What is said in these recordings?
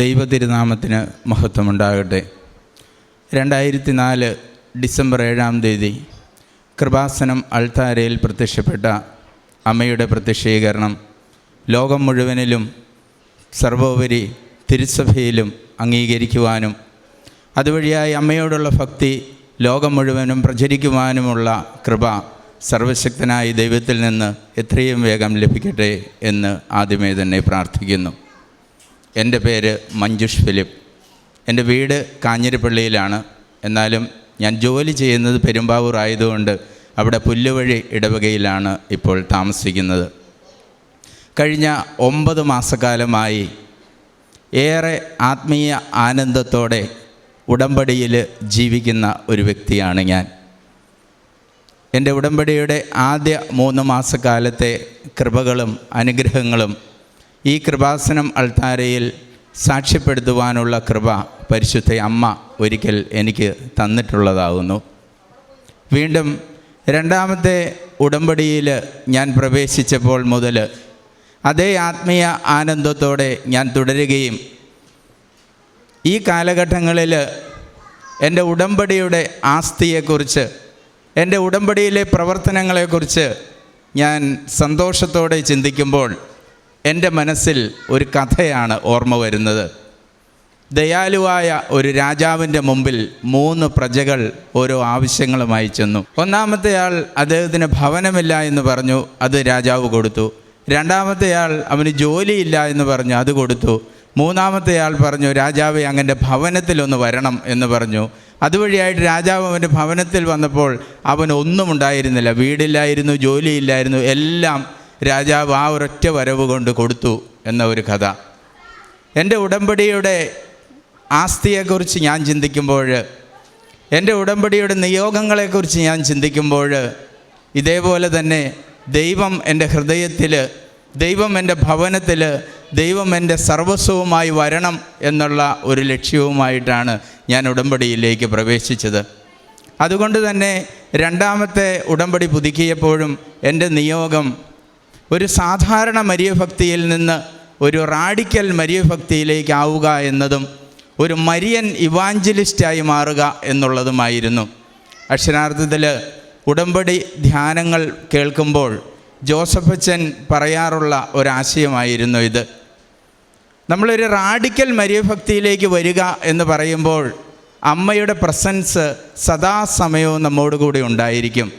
ദൈവതിരുനാമത്തിന് മഹത്വമുണ്ടാകട്ടെ. രണ്ടായിരത്തി നാല് ഡിസംബർ ഏഴാം തീയതി കൃപാസനം അൾത്താരയിൽ പ്രത്യക്ഷപ്പെട്ട അമ്മയുടെ പ്രത്യക്ഷീകരണം ലോകം മുഴുവനിലും സർവോപരി തിരുസഭയിലും അംഗീകരിക്കുവാനും അതുവഴിയായി അമ്മയോടുള്ള ഭക്തി ലോകം മുഴുവനും പ്രചരിക്കുവാനുമുള്ള കൃപ സർവശക്തനായ ദൈവത്തിൽ നിന്ന് എത്രയും വേഗം ലഭിക്കട്ടെ എന്ന് ആദ്യമേ തന്നെ പ്രാർത്ഥിക്കുന്നു. എന്റെ പേര് മഞ്ജുഷ് ഫിലിപ്പ്. എന്റെ വീട് കാഞ്ഞിരപ്പള്ളിയിലാണ്. എന്നാലും ഞാൻ ജോലി ചെയ്യുന്നത് പെരുമ്പാവൂർ ആയതുകൊണ്ട് അവിടെ പുല്ലുവഴി ഇടവകയിലാണ് ഇപ്പോൾ താമസിക്കുന്നത്. കഴിഞ്ഞ ഒമ്പത് മാസക്കാലമായി ഏറെ ആത്മീയ ആനന്ദത്തോടെ ഉടമ്പടിയിൽ ജീവിക്കുന്ന ഒരു വ്യക്തിയാണ് ഞാൻ. എന്റെ ഉടമ്പടിയുടെ ആദ്യ മൂന്ന് മാസക്കാലത്തെ കൃപകളും അനുഗ്രഹങ്ങളും ഈ കൃപാസനം അൾത്താരയിൽ സാക്ഷ്യപ്പെടുത്തുവാനുള്ള കൃപ പരിശുദ്ധ അമ്മ ഒരിക്കൽ എനിക്ക് തന്നിട്ടുള്ളതാകുന്നു. വീണ്ടും രണ്ടാമത്തെ ഉടമ്പടിയിൽ ഞാൻ പ്രവേശിച്ചപ്പോൾ മുതൽ അതേ ആത്മീയ ആനന്ദത്തോടെ ഞാൻ തുടരുകയും ഈ കാലഘട്ടങ്ങളിൽ എന്റെ ഉടമ്പടിയുടെ ആസ്തിയെക്കുറിച്ച് എന്റെ ഉടമ്പടിയിലെ പ്രവർത്തനങ്ങളെക്കുറിച്ച് ഞാൻ സന്തോഷത്തോടെ ചിന്തിക്കുമ്പോൾ എന്റെ മനസ്സിൽ ഒരു കഥയാണ് ഓർമ്മ വരുന്നത്. ദയാലുവായ ഒരു രാജാവിന്റെ മുമ്പിൽ മൂന്ന് പ്രജകൾ ഓരോ ആവശ്യങ്ങളുമായി ചെന്നു. ഒന്നാമത്തെ ആൾ അദ്ദേഹത്തിന് ഭവനമില്ല എന്ന് പറഞ്ഞു അത് രാജാവ് കൊടുത്തു. രണ്ടാമത്തെ ആൾ അവന് ജോലിയില്ല എന്ന് പറഞ്ഞു അത് കൊടുത്തു. മൂന്നാമത്തെ ആൾ പറഞ്ഞു രാജാവ് അങ്ങന്റെ ഭവനത്തിലൊന്ന് വരണം എന്ന് പറഞ്ഞു. അതുവഴിയായിട്ട് രാജാവ് അവന്റെ ഭവനത്തിൽ വന്നപ്പോൾ അവൻ ഒന്നും ഉണ്ടായിരുന്നില്ല. വീടില്ലായിരുന്നു ജോലിയില്ലായിരുന്നു എല്ലാം രാജാവ് ആ ഒരൊറ്റ വരവ് കൊണ്ട് കൊടുത്തു എന്ന ഒരു കഥ. എന്റെ ഉടമ്പടിയുടെ ആസ്തിയെക്കുറിച്ച് ഞാൻ ചിന്തിക്കുമ്പോൾ എന്റെ ഉടമ്പടിയുടെ നിയോഗങ്ങളെക്കുറിച്ച് ഞാൻ ചിന്തിക്കുമ്പോൾ ഇതേപോലെ തന്നെ ദൈവം എന്റെ ഹൃദയത്തിൽ ദൈവം എന്റെ ഭവനത്തിൽ ദൈവം എന്റെ സർവസ്വവുമായി വരണം എന്നുള്ള ഒരു ലക്ഷ്യവുമായിട്ടാണ് ഞാൻ ഉടമ്പടിയിലേക്ക് പ്രവേശിച്ചത്. അതുകൊണ്ട് തന്നെ രണ്ടാമത്തെ ഉടമ്പടി പുതുക്കിയപ്പോഴും എന്റെ നിയോഗം ഒരു സാധാരണ മരിയഭക്തിയിൽ നിന്ന് ഒരു റാഡിക്കൽ മരിയഭക്തിയിലേക്ക് ആവുക എന്നതും ഒരു മരിയൻ ഇവാഞ്ചലിസ്റ്റായി മാറുക എന്നുള്ളതുമായിരുന്നു. അക്ഷരാർത്ഥത്തിൽ ഉടമ്പടി ധ്യാനങ്ങൾ കേൾക്കുമ്പോൾ ജോസഫ് ജോസഫച്ചൻ പറയാറുള്ള ഒരാശയമായിരുന്നു ഇത്. നമ്മളൊരു റാഡിക്കൽ മരിയഭക്തിയിലേക്ക് വരിക എന്ന് പറയുമ്പോൾ അമ്മയുടെ പ്രസൻസ് സദാസമയവും നമ്മോട് കൂടി ഉണ്ടായിരിക്കും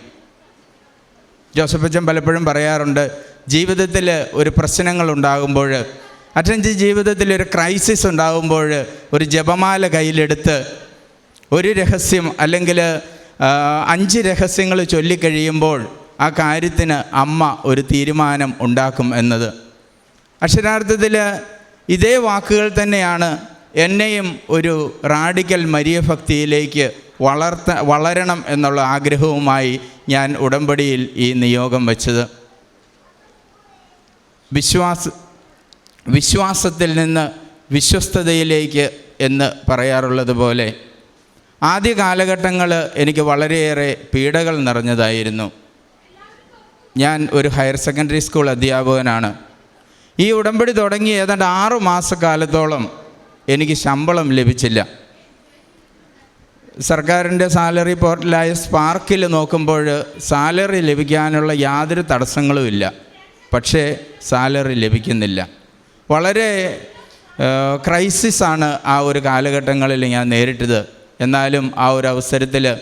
ജോസഫച്ചൻ പലപ്പോഴും പറയാറുണ്ട് ജീവിതത്തിൽ ഒരു പ്രശ്നങ്ങൾ ഉണ്ടാകുമ്പോൾ അച്ഛന്റെ ജീവിതത്തിൽ ഒരു ക്രൈസിസ് ഉണ്ടാകുമ്പോൾ ഒരു ജപമാല കയ്യിലെടുത്ത് ഒരു രഹസ്യം അല്ലെങ്കിൽ അഞ്ച് രഹസ്യങ്ങൾ ചൊല്ലിക്കഴിയുമ്പോൾ ആ കാര്യത്തിന് അമ്മ ഒരു തീരുമാനം ഉണ്ടാക്കും എന്നത്. അക്ഷരാർത്ഥത്തിൽ ഇതേ വാക്കുകൾ തന്നെയാണ് എന്നെയും ഒരു റാഡിക്കൽ മരിയഭക്തിയിലേക്ക് വളർത്ത വളരണം എന്നുള്ള ആഗ്രഹവുമായി ഞാൻ ഉടമ്പടിയിൽ ഈ നിയോഗം വെച്ചത്. വിശ്വാസ വിശ്വാസത്തിൽ നിന്ന് വിശ്വസ്തതയിലേക്ക് എന്ന് പറയാറുള്ളത് പോലെ ആദ്യ കാലഘട്ടങ്ങൾ എനിക്ക് വളരെയേറെ പീഡകൾ നിറഞ്ഞതായിരുന്നു. ഞാൻ ഒരു ഹയർ സെക്കൻഡറി സ്കൂൾ അധ്യാപകനാണ്. ഈ ഉടമ്പടി തുടങ്ങി ഏതാണ്ട് ആറു മാസക്കാലത്തോളം എനിക്ക് ശമ്പളം ലഭിച്ചില്ല. സർക്കാരിന്റെ സാലറി പോർട്ടലായ സ്പാർക്കിൽ നോക്കുമ്പോൾ സാലറി ലഭിക്കാനുള്ള യാതൊരു തടസ്സങ്ങളും ഇല്ല. പക്ഷേ സാലറി ലഭിക്കുന്നില്ല. വളരെ ക്രൈസിസാണ് ആ ഒരു കാലഘട്ടങ്ങളിൽ ഞാൻ നേരിട്ടത്. എന്നാലും ആ ഒരു അവസരത്തിൽ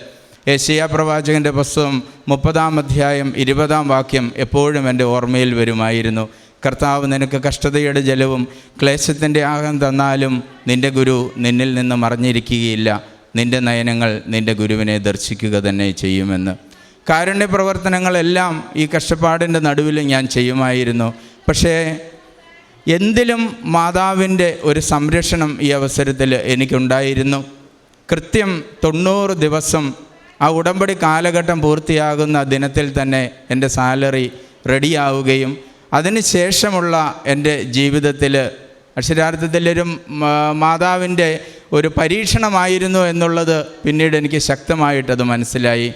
ഏഷ്യ പ്രവാചകന്റെ പുസ്തകം മുപ്പതാം അധ്യായം ഇരുപതാം വാക്യം എപ്പോഴും എന്റെ ഓർമ്മയിൽ വരുമായിരുന്നു. കർത്താവ് നിനക്ക് കഷ്ടതയുടെ ജലവും ക്ലേശത്തിന്റെ ആകം തന്നാലും നിന്റെ ഗുരു നിന്നിൽ നിന്ന് മറിഞ്ഞിരിക്കുകയില്ല നിന്റെ നയനങ്ങൾ നിന്റെ ഗുരുവിനെ ദർശിക്കുക തന്നെ ചെയ്യുമെന്ന്. കാരുണ്യ പ്രവർത്തനങ്ങളെല്ലാം ഈ കഷ്ടപ്പാടിന്റെ നടുവിൽ ഞാൻ ചെയ്യുമായിരുന്നു. പക്ഷേ എന്തിലും മാതാവിന്റെ ഒരു സംരക്ഷണം ഈ അവസരത്തിൽ എനിക്കുണ്ടായിരുന്നു. കൃത്യം തൊണ്ണൂറ് ദിവസം ആ ഉടമ്പടി കാലഘട്ടം പൂർത്തിയാകുന്ന ദിനത്തിൽ തന്നെ എന്റെ സാലറി റെഡിയാവുകയും അതിന് ശേഷമുള്ള എന്റെ ജീവിതത്തിൽ അക്ഷരാർത്ഥത്തിലൊരു മാതാവിന്റെ ഒരു പരീക്ഷണമായിരുന്നു എന്നുള്ളത് പിന്നീട് എനിക്ക് ശക്തമായിട്ടത് മനസ്സിലായി.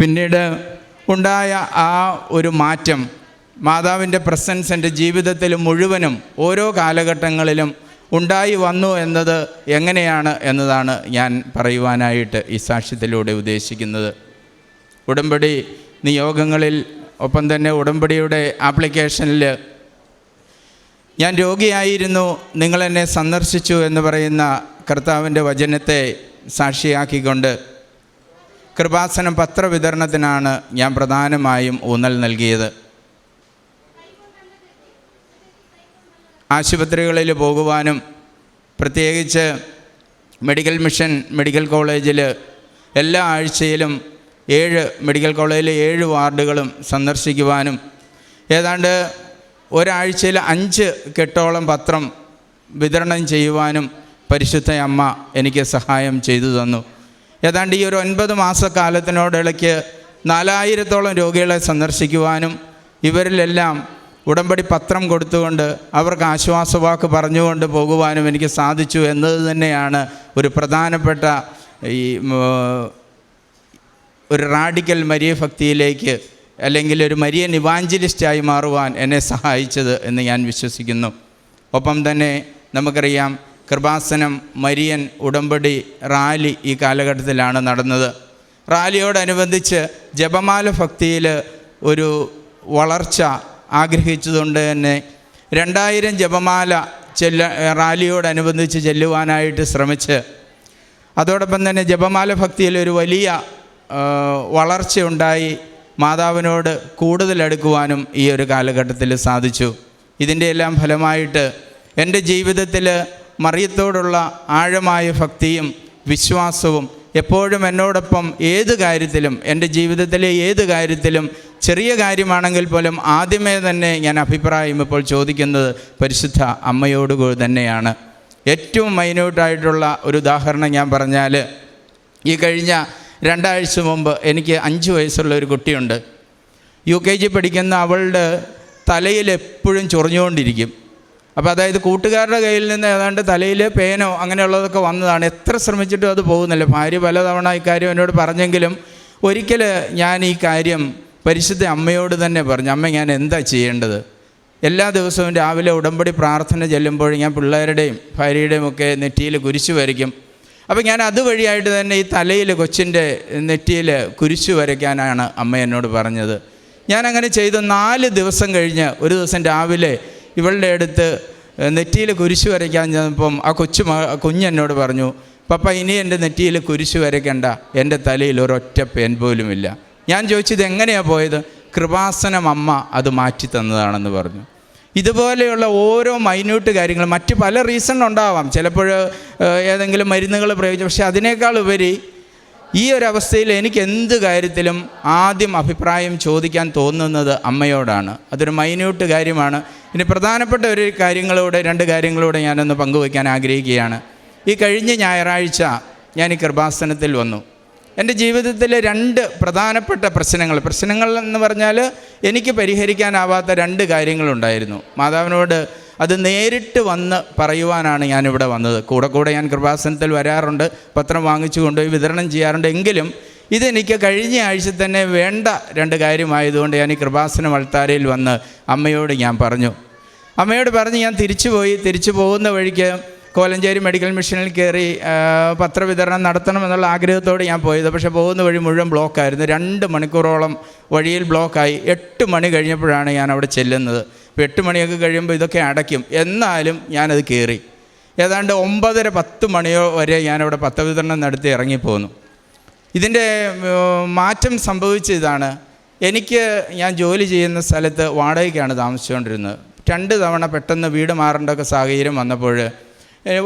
പിന്നീട് ഉണ്ടായ ആ ഒരു മാറ്റം മാതാവിന്റെ പ്രസൻസ് എന്റെ ജീവിതത്തിൽ മുഴുവനും ഓരോ കാലഘട്ടങ്ങളിലും ഉണ്ടായി വന്നു എന്നത് എങ്ങനെയാണ് എന്നതാണ് ഞാൻ പറയുവാനായിട്ട് ഈ സാക്ഷ്യത്തിലൂടെ ഉദ്ദേശിക്കുന്നത്. ഉടമ്പടി നിയോഗങ്ങളിൽ ഒപ്പം തന്നെ ഉടമ്പടിയുടെ ആപ്ലിക്കേഷനിൽ ഞാൻ രോഗിയായിരുന്നു നിങ്ങളെന്നെ സന്ദർശിച്ചു എന്ന് പറയുന്ന കർത്താവിന്റെ വചനത്തെ സാക്ഷിയാക്കിക്കൊണ്ട് കൃപാസനം പത്രവിതരണത്തിനാണ് ഞാൻ പ്രധാനമായും ഊന്നൽ നൽകിയത്. ആശുപത്രികളിൽ പോകുവാനും പ്രത്യേകിച്ച് മെഡിക്കൽ മിഷൻ മെഡിക്കൽ കോളേജിൽ എല്ലാ ആഴ്ചയിലും ഏഴ് മെഡിക്കൽ കോളേജിലെ ഏഴ് വാർഡുകളും സന്ദർശിക്കുവാനും ഏതാണ്ട് ഒരാഴ്ചയിൽ അഞ്ച് കെട്ടോളം പത്രം വിതരണം ചെയ്യുവാനും പരിശുദ്ധ അമ്മ എനിക്ക് സഹായം ചെയ്തു തന്നു. ഏതാണ്ട് ഈ ഒരു ഒൻപത് മാസക്കാലത്തിനോടിടയ്ക്ക് നാലായിരത്തോളം രോഗികളെ സന്ദർശിക്കുവാനും ഇവരിലെല്ലാം ഉടമ്പടി പത്രം കൊടുത്തുകൊണ്ട് അവർക്ക് ആശ്വാസവാക്ക് പറഞ്ഞുകൊണ്ട് പോകുവാനും എനിക്ക് സാധിച്ചു എന്നത് തന്നെയാണ് ഒരു പ്രധാനപ്പെട്ട ഈ ഒരു റാഡിക്കൽ മരിയ ഭക്തിയിലേക്ക് അല്ലെങ്കിൽ ഒരു മരിയൻ ഇവാഞ്ചലിസ്റ്റായി മാറുവാൻ എന്നെ സഹായിച്ചത് എന്ന് ഞാൻ വിശ്വസിക്കുന്നു. ഒപ്പം തന്നെ നമുക്കറിയാം കൃപാസനം മരിയൻ ഉടമ്പടി റാലി ഈ കാലഘട്ടത്തിലാണ് നടന്നത്. റാലിയോടനുബന്ധിച്ച് ജപമാല ഭക്തിയിൽ ഒരു വളർച്ച ആഗ്രഹിച്ചതുകൊണ്ട് തന്നെ രണ്ടായിരം ജപമാല ചെല്ല റാലിയോടനുബന്ധിച്ച് ചെല്ലുവാനായിട്ട് ശ്രമിച്ച് അതോടൊപ്പം തന്നെ ജപമാല ഭക്തിയിൽ ഒരു വലിയ വളർച്ച വളർച്ചയുണ്ടായി മാതാവിനോട് കൂടുതൽ അടുക്കുവാനും ഈ ഒരു കാലഘട്ടത്തിൽ സാധിച്ചു. ഇതിന്റെ എല്ലാം ഫലമായിട്ട് എന്റെ ജീവിതത്തിൽ മറിയത്തോടുള്ള ആഴമായ ഭക്തിയും വിശ്വാസവും എപ്പോഴും എന്നോടൊപ്പം ഏത് കാര്യത്തിലും എന്റെ ജീവിതത്തിലെ ഏത് കാര്യത്തിലും ചെറിയ കാര്യമാണെങ്കിൽ പോലും ആദ്യമേ തന്നെ ഞാൻ അഭിപ്രായം ഇപ്പോൾ ചോദിക്കുന്നത് പരിശുദ്ധ അമ്മയോട് തന്നെയാണ്. ഏറ്റവും മൈന്യൂട്ടായിട്ടുള്ള ഒരു ഉദാഹരണം ഞാൻ പറഞ്ഞാൽ ഈ കഴിഞ്ഞ രണ്ടാഴ്ച മുമ്പ് എനിക്ക് അഞ്ച് വയസ്സുള്ള ഒരു കുട്ടിയുണ്ട്. യു കെ ജി പഠിക്കുന്ന അവളുടെ തലയിൽ എപ്പോഴും ചൊറിഞ്ഞുകൊണ്ടിരിക്കും. അപ്പോൾ അതായത് കൂട്ടുകാരുടെ കയ്യിൽ നിന്ന് ഏതാണ്ട് തലയിൽ പേനോ അങ്ങനെയുള്ളതൊക്കെ വന്നതാണ്. എത്ര ശ്രമിച്ചിട്ടും അത് പോകുന്നില്ല. ഭാര്യ പലതവണ ഇക്കാര്യം എന്നോട് പറഞ്ഞെങ്കിലും ഒരിക്കൽ ഞാൻ ഈ കാര്യം പരിശുദ്ധ അമ്മയോട് തന്നെ പറഞ്ഞു അമ്മ ഞാൻ എന്താ ചെയ്യേണ്ടത്? എല്ലാ ദിവസവും രാവിലെ ഉടമ്പടി പ്രാർത്ഥന ചെല്ലുമ്പോൾ ഞാൻ പിള്ളേരുടെയും ഭാര്യയുടെയും ഒക്കെ നെറ്റിയിൽ കുരിശു വരയ്ക്കും. അപ്പോൾ ഞാൻ അതുവഴിയായിട്ട് തന്നെ ഈ തലയിൽ കൊച്ചിന്റെ നെറ്റിയിൽ കുരിശു വരയ്ക്കാനാണ് അമ്മ എന്നോട് പറഞ്ഞത്. ഞാൻ അങ്ങനെ ചെയ്തു നാല് ദിവസം കഴിഞ്ഞ് ഒരു ദിവസം രാവിലെ ഇവളുടെ അടുത്ത് നെറ്റിയിൽ കുരിശ് വരയ്ക്കാൻ ചെന്നപ്പം ആ കൊച്ചു കുഞ്ഞ് എന്നോട് പറഞ്ഞു പപ്പ ഇനി എന്റെ നെറ്റിയിൽ കുരിശ് വരയ്ക്കണ്ട. എന്റെ തലയിൽ ഒരൊറ്റ പേൻ പോലുമില്ല. ഞാൻ ചോദിച്ചത് എങ്ങനെയാണ് പോയത്? കൃപാസനം അമ്മ അത് മാറ്റി തന്നതാണെന്ന് പറഞ്ഞു. ഇതുപോലെയുള്ള ഓരോ മൈന്യൂട്ട് കാര്യങ്ങൾ മറ്റ് പല റീസൺ ഉണ്ടാവാം. ചിലപ്പോൾ ഏതെങ്കിലും മരുന്നുകൾ പ്രയോഗിച്ചു പക്ഷേ അതിനേക്കാൾ ഉപരി ഈ ഒരു അവസ്ഥയിൽ എനിക്ക് എന്ത് കാര്യത്തിലും ആദ്യം അഭിപ്രായം ചോദിക്കാൻ തോന്നുന്നത് അമ്മയോടാണ്. അതൊരു മൈന്യൂട്ട് കാര്യമാണ്. ഇനി പ്രധാനപ്പെട്ട ഒരു കാര്യങ്ങളൂടെ രണ്ട് കാര്യങ്ങളൂടെ ഞാനൊന്ന് പങ്കുവയ്ക്കാൻ ആഗ്രഹിക്കുകയാണ്. ഈ കഴിഞ്ഞ ഞായറാഴ്ച ഞാൻ ഈ കൃപാസനത്തിൽ വന്നു. എന്റെ ജീവിതത്തിലെ രണ്ട് പ്രധാനപ്പെട്ട പ്രശ്നങ്ങൾ പ്രശ്നങ്ങൾ എന്ന് പറഞ്ഞാൽ എനിക്ക് പരിഹരിക്കാനാവാത്ത രണ്ട് കാര്യങ്ങളുണ്ടായിരുന്നു. മാതാവിനോട് അത് നേരിട്ട് വന്ന് പറയുവാനാണ് ഞാനിവിടെ വന്നത്. കൂടെ കൂടെ ഞാൻ കൃപാസനത്തിൽ വരാറുണ്ട് പത്രം വാങ്ങിച്ചു കൊണ്ടുപോയി വിതരണം ചെയ്യാറുണ്ട്. എങ്കിലും ഇതെനിക്ക് കഴിഞ്ഞ ആഴ്ച തന്നെ വേണ്ട രണ്ട് കാര്യമായതുകൊണ്ട് ഞാൻ ഈ കൃപാസന വൾത്താരയിൽ വന്ന് അമ്മയോട് ഞാൻ പറഞ്ഞു. അമ്മയോട് പറഞ്ഞ് ഞാൻ തിരിച്ചു പോയി തിരിച്ചു പോകുന്ന വഴിക്ക് കോലഞ്ചേരി മെഡിക്കൽ മിഷനിൽ കയറി പത്രവിതരണം നടത്തണമെന്നുള്ള ആഗ്രഹത്തോടെ ഞാൻ പോയത്. പക്ഷേ പോകുന്ന വഴി മുഴുവൻ ബ്ലോക്കായിരുന്നു രണ്ട് മണിക്കൂറോളം വഴിയിൽ ബ്ലോക്കായി എട്ട് മണി കഴിഞ്ഞപ്പോഴാണ് ഞാൻ അവിടെ ചെല്ലുന്നത്. അപ്പോൾ എട്ട് മണിയൊക്കെ കഴിയുമ്പോൾ ഇതൊക്കെ അടയ്ക്കും. എന്നാലും ഞാനത് കയറി ഏതാണ്ട് ഒമ്പതര പത്ത് മണിയോ വരെ ഞാനവിടെ പത്രവിതരണം നടത്തി ഇറങ്ങിപ്പോന്നു. ഇതിന്റെ മാറ്റം സംഭവിച്ച ഇതാണ് എനിക്ക് ഞാൻ ജോലി ചെയ്യുന്ന സ്ഥലത്ത് വാടകയ്ക്കാണ് താമസിച്ചുകൊണ്ടിരുന്നത്. രണ്ട് തവണ പെട്ടെന്ന് വീട് മാറേണ്ട ഒക്കെ സാഹചര്യം വന്നപ്പോൾ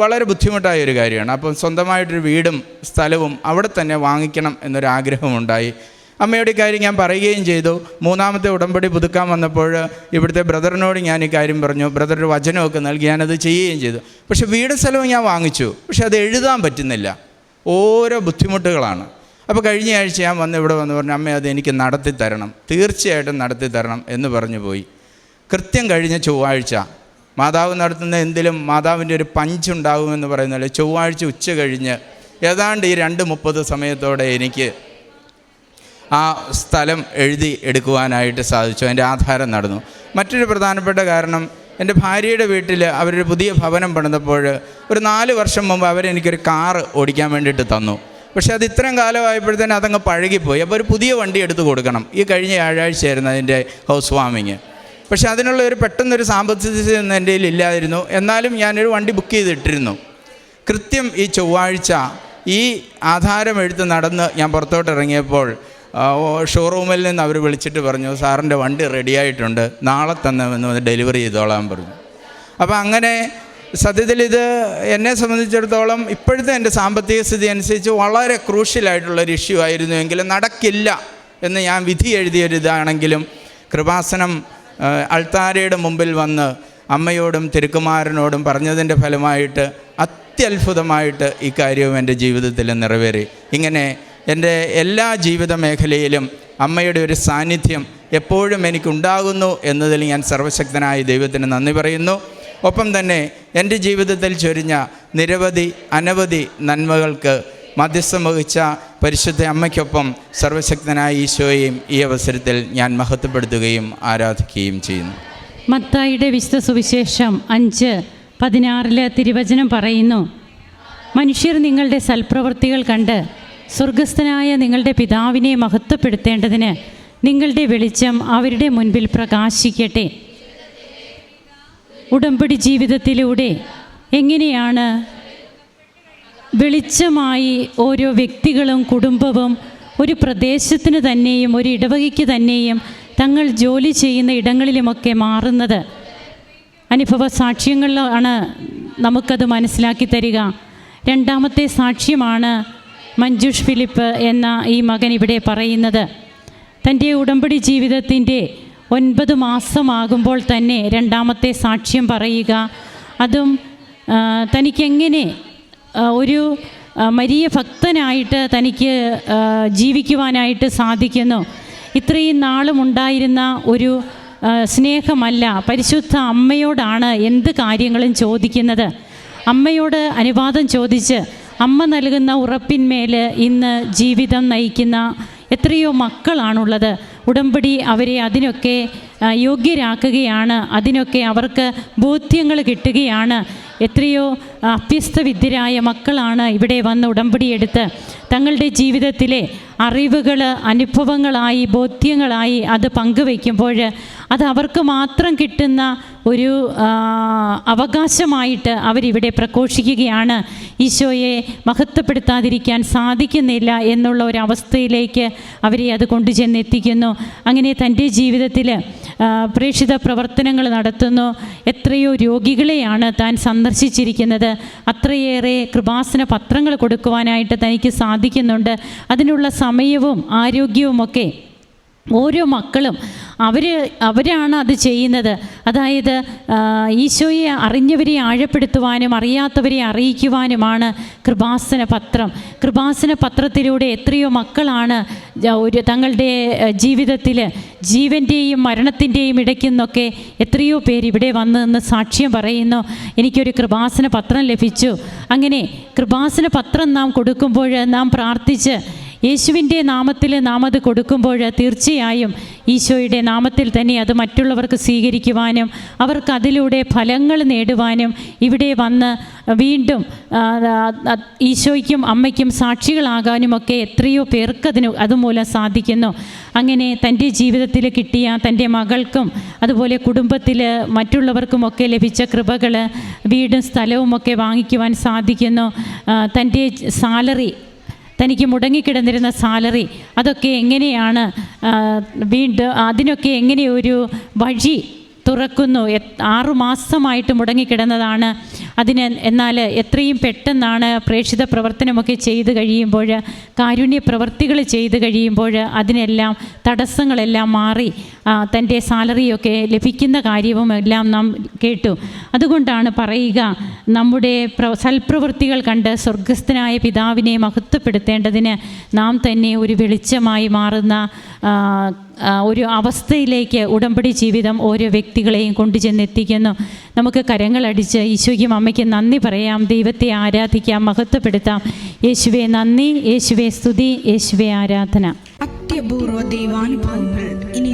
വളരെ ബുദ്ധിമുട്ടായ ഒരു കാര്യമാണ്. അപ്പം സ്വന്തമായിട്ടൊരു വീടും സ്ഥലവും അവിടെ തന്നെ വാങ്ങിക്കണം എന്നൊരാഗ്രഹമുണ്ടായി അമ്മയുടെ കാര്യം ഞാൻ പറയുകയും ചെയ്തു. മൂന്നാമത്തെ ഉടമ്പടി പുതുക്കാൻ വന്നപ്പോൾ ഇവിടുത്തെ ബ്രദറിനോട് ഞാൻ ഈ കാര്യം പറഞ്ഞു. ബ്രദർ വചനമൊക്കെ നൽകി ഞാനത് ചെയ്യുകയും ചെയ്തു. പക്ഷേ വീട് സ്ഥലവും ഞാൻ വാങ്ങിച്ചു. പക്ഷേ അത് എഴുതാൻ പറ്റുന്നില്ല. ഓരോ ബുദ്ധിമുട്ടുകളാണ്. അപ്പോൾ കഴിഞ്ഞ ആഴ്ച ഞാൻ വന്ന് ഇവിടെ വന്ന് പറഞ്ഞു അമ്മ അത് എനിക്ക് നടത്തി തരണം. തീർച്ചയായിട്ടും നടത്തി തരണം എന്ന് പറഞ്ഞു പോയി. കൃത്യം കഴിഞ്ഞ ചൊവ്വാഴ്ച മാതാവ് നടത്തുന്ന എന്തിലും മാതാവിന്റെ ഒരു പഞ്ചുണ്ടാകുമെന്ന് പറയുന്നില്ല ചൊവ്വാഴ്ച ഉച്ച കഴിഞ്ഞ് ഏതാണ്ട് ഈ രണ്ട് മുപ്പത് സമയത്തോടെ എനിക്ക് ആ സ്ഥലം എഴുതി എടുക്കുവാനായിട്ട് സാധിച്ചു. അതിന്റെ ആധാരം നടന്നു. മറ്റൊരു പ്രധാനപ്പെട്ട കാരണം എന്റെ ഭാര്യയുടെ വീട്ടിൽ അവരൊരു പുതിയ ഭവനം പണിതപ്പോൾ ഒരു നാല് വർഷം മുമ്പ് അവരെനിക്കൊരു കാറ് ഓടിക്കാൻ വേണ്ടിയിട്ട് തന്നു. പക്ഷേ അത് ഇത്രയും കാലമായപ്പോഴത്തേനും അതങ്ങ് പഴകിപ്പോയി. അപ്പോൾ ഒരു പുതിയ വണ്ടി എടുത്ത് കൊടുക്കണം. ഈ കഴിഞ്ഞ വ്യാഴാഴ്ചയായിരുന്നു അതിന്റെ ഹൗസ് വാമിങ്. പക്ഷേ അതിനുള്ള ഒരു പെട്ടെന്നൊരു സാമ്പത്തിക സ്ഥിതി എന്റെ കയ്യിൽ ഇല്ലായിരുന്നു എന്നാലും ഞാനൊരു വണ്ടി ബുക്ക് ചെയ്തിട്ടിരുന്നു. കൃത്യം ഈ ചൊവ്വാഴ്ച ഈ ആധാരം എഴുത്ത് നടന്ന് ഞാൻ പുറത്തോട്ട് ഇറങ്ങിയപ്പോൾ ഷോറൂമിൽ നിന്ന് അവർ വിളിച്ചിട്ട് പറഞ്ഞു സാറിന്റെ വണ്ടി റെഡിയായിട്ടുണ്ട്. നാളെ തന്നെ ഡെലിവറി ചെയ്തോളാൻ പറഞ്ഞു. അപ്പോൾ അങ്ങനെ സത്യത്തിൽ ഇത് എന്നെ സംബന്ധിച്ചിടത്തോളം ഇപ്പോഴത്തെ എന്റെ സാമ്പത്തിക സ്ഥിതി അനുസരിച്ച് വളരെ ക്രൂഷ്യലായിട്ടുള്ളൊരു ഇഷ്യൂ ആയിരുന്നു എങ്കിലും നടക്കില്ല എന്ന് ഞാൻ വിധി എഴുതിയൊരിതാണെങ്കിലും കൃപാസനം അൾത്താരയുടെ മുമ്പിൽ വന്ന് അമ്മയോടും തിരുക്കുമാരനോടും പറഞ്ഞതിന്റെ ഫലമായിട്ട് അത്യത്ഭുതമായിട്ട് ഈ കാര്യവും എന്റെ ജീവിതത്തിൽ നിറവേറി. ഇങ്ങനെ എന്റെ എല്ലാ ജീവിത മേഖലയിലും അമ്മയുടെ ഒരു സാന്നിധ്യം എപ്പോഴും എനിക്കുണ്ടാകുന്നു എന്നതിൽ ഞാൻ സർവശക്തനായ ദൈവത്തിന് നന്ദി പറയുന്നു. ഒപ്പം തന്നെ എന്റെ ജീവിതത്തിൽ ചൊരിഞ്ഞ നിരവധി അനവധി നന്മകൾക്ക് മധ്യസ്ഥം വഹിച്ച പരിശുദ്ധ അമ്മയ്ക്കൊപ്പം സർവശക്തനായ ഈശോയെയും ഈ അവസരത്തിൽ ഞാൻ മഹത്വപ്പെടുത്തുകയും ആരാധിക്കുകയും ചെയ്യുന്നു. മത്തായിയുടെ വിശുദ്ധ സുവിശേഷം അഞ്ച് പതിനാറിൽ തിരുവചനം പറയുന്നു മനുഷ്യർ നിങ്ങളുടെ സൽപ്രവൃത്തികൾ കണ്ട് സ്വർഗസ്ഥനായ നിങ്ങളുടെ പിതാവിനെ മഹത്വപ്പെടുത്തേണ്ടതിന് നിങ്ങളുടെ വെളിച്ചം അവരുടെ മുൻപിൽ പ്രകാശിക്കട്ടെ. ഉടമ്പടി ജീവിതത്തിലൂടെ എങ്ങനെയാണ് വെളിച്ചമായി ഓരോ വ്യക്തികളും കുടുംബവും ഒരു പ്രദേശത്തിന് തന്നെയും ഒരു ഇടവകയ്ക്ക് തന്നെയും തങ്ങൾ ജോലി ചെയ്യുന്ന ഇടങ്ങളിലുമൊക്കെ മാറുന്നത്? അനുഭവ സാക്ഷ്യങ്ങളിലാണ് നമുക്കത് മനസ്സിലാക്കി തരിക. രണ്ടാമത്തെ സാക്ഷ്യമാണ് മഞ്ജുഷ് ഫിലിപ്പ് എന്ന ഈ മകൻ ഇവിടെ പറയുന്നത്. തന്റെ ഉടമ്പടി ജീവിതത്തിന്റെ ഒൻപത് മാസമാകുമ്പോൾ തന്നെ രണ്ടാമത്തെ സാക്ഷ്യം പറയുക. അതും തനിക്കെങ്ങനെ ഒരു മരിയ ഭക്തനായിട്ട് തനിക്ക് ജീവിക്കുവാനായിട്ട് സാധിക്കുന്നു. ഇത്രയും നാളും ഉണ്ടായിരുന്ന ഒരു സ്നേഹമല്ല. പരിശുദ്ധ അമ്മയോടാണ് എന്ത് കാര്യങ്ങളും ചോദിക്കുന്നത്? അമ്മയോട് അനുവാദം ചോദിച്ച് അമ്മ നൽകുന്ന ഉറപ്പിന്മേൽ ഇന്ന് ജീവിതം നയിക്കുന്ന എത്രയോ മക്കളാണുള്ളത്. ഉടമ്പടി അവരെ അതിനൊക്കെ യോഗ്യരാക്കുകയാണ്. അതിനൊക്കെ അവർക്ക് ബോധ്യങ്ങൾ കിട്ടുകയാണ്. എത്രയോ അഭ്യസ്തവിദ്യരായ മക്കളാണ് ഇവിടെ വന്ന് ഉടമ്പടിയെടുത്ത് തങ്ങളുടെ ജീവിതത്തിലെ അറിവുകൾ അനുഭവങ്ങളായി ബോധ്യങ്ങളായി അത് പങ്കുവയ്ക്കുമ്പോൾ അത് അവർക്ക് മാത്രം കിട്ടുന്ന ഒരു അവകാശമായിട്ട് അവരിവിടെ പ്രഘോഷിക്കുകയാണ്. ഈശോയെ മഹത്വപ്പെടുത്താതിരിക്കാൻ സാധിക്കുന്നില്ല എന്നുള്ള ഒരു അവസ്ഥയിലേക്ക് അവരെ അത് കൊണ്ടുചെന്നെത്തിക്കുന്നു. അങ്ങനെ തന്റെ ജീവിതത്തിൽ പ്രേക്ഷിത പ്രവർത്തനങ്ങൾ നടത്തുന്നു. എത്രയോ രോഗികളെയാണ് താൻ സന്ദർശിച്ചിരിക്കുന്നത്. അത്രയേറെ കൃപാസന പത്രങ്ങൾ കൊടുക്കുവാനായിട്ട് തനിക്ക് സാധിക്കുന്നുണ്ട്. അതിനുള്ള സമയവും ആരോഗ്യവുമൊക്കെ ഓരോ മക്കളും അവർ അവരാണ് അത് ചെയ്യുന്നത്. അതായത് ഈശോയെ അറിഞ്ഞവരെ ആഴപ്പെടുത്തുവാനും അറിയാത്തവരെ അറിയിക്കുവാനുമാണ് കൃപാസന പത്രം. കൃപാസന പത്രത്തിലൂടെ എത്രയോ മക്കളാണ് ഒരു തങ്ങളുടെ ജീവിതത്തിൽ ജീവന്റെയും മരണത്തിന്റെയും ഇടയ്ക്കെന്നൊക്കെ എത്രയോ പേര് ഇവിടെ വന്നു നിന്ന് സാക്ഷ്യം പറയുന്നു. എനിക്കൊരു കൃപാസന പത്രം ലഭിച്ചു. അങ്ങനെ കൃപാസന പത്രം നാം കൊടുക്കുമ്പോൾ നാം പ്രാർത്ഥിച്ച് യേശുവിന്റെ നാമത്തിൽ നാം അത് കൊടുക്കുമ്പോൾ തീർച്ചയായും ഈശോയുടെ നാമത്തിൽ തന്നെ അത് മറ്റുള്ളവർക്ക് സ്വീകരിക്കുവാനും അവർക്ക് അതിലൂടെ ഫലങ്ങൾ നേടുവാനും ഇവിടെ വന്ന് വീണ്ടും ഈശോയ്ക്കും അമ്മയ്ക്കും സാക്ഷികളാകാനുമൊക്കെ എത്രയോ പേർക്ക് അതിന് അതുമൂലം സാധിക്കുന്നു. അങ്ങനെ തന്റെ ജീവിതത്തിൽ കിട്ടിയ തന്റെ മകൾക്കും അതുപോലെ കുടുംബത്തിൽ മറ്റുള്ളവർക്കുമൊക്കെ ലഭിച്ച കൃപകൾ വീടും സ്ഥലവുമൊക്കെ വാങ്ങിക്കുവാൻ സാധിക്കുന്നു. തന്റെ സാലറി തനിക്ക് മുടങ്ങിക്കിടന്നിരുന്ന സാലറി അതൊക്കെ എങ്ങനെയാണ് വീണ്ടും അതിനൊക്കെ എങ്ങനെ ഒരു വഴി തുറക്കുന്നു? എ- ആറു മാസമായിട്ട് മുടങ്ങിക്കിടന്നതാണ്. അതിന് എന്നാൽ എത്രയും പെട്ടെന്നാണ് പ്രേക്ഷിത പ്രവർത്തനമൊക്കെ ചെയ്തു കഴിയുമ്പോൾ കാരുണ്യ പ്രവർത്തികൾ ചെയ്തു കഴിയുമ്പോൾ അതിനെല്ലാം തടസ്സങ്ങളെല്ലാം മാറി തന്റെ സാലറിയൊക്കെ ലഭിക്കുന്ന കാര്യവും എല്ലാം നാം കേട്ടു. അതുകൊണ്ടാണ് പറയുക നമ്മുടെ പ്ര സൽപ്രവൃത്തികൾ കണ്ട് സ്വർഗസ്ഥനായ പിതാവിനെ മഹത്വപ്പെടുത്തേണ്ടതിന് നാം തന്നെ ഒരു വെളിച്ചമായി മാറുന്ന ഒരു അവസ്ഥയിലേക്ക് ഉടമ്പടി ജീവിതം ഓരോ വ്യക്തികളെയും കൊണ്ടുചെന്നെത്തിക്കുന്നു നമുക്ക് കരങ്ങളടിച്ച് ഈശോയ്ക്കും അമ്മയ്ക്ക് നന്ദി പറയാം. ദൈവത്തെ ആരാധിക്കാം മഹത്വപ്പെടുത്താം. യേശുവെ നന്ദി. യേശുവെ സ്തുതി. യേശുവെ ആരാധന. അത്യപൂർവ ദൈവാനുഭവങ്ങൾ. ഇനി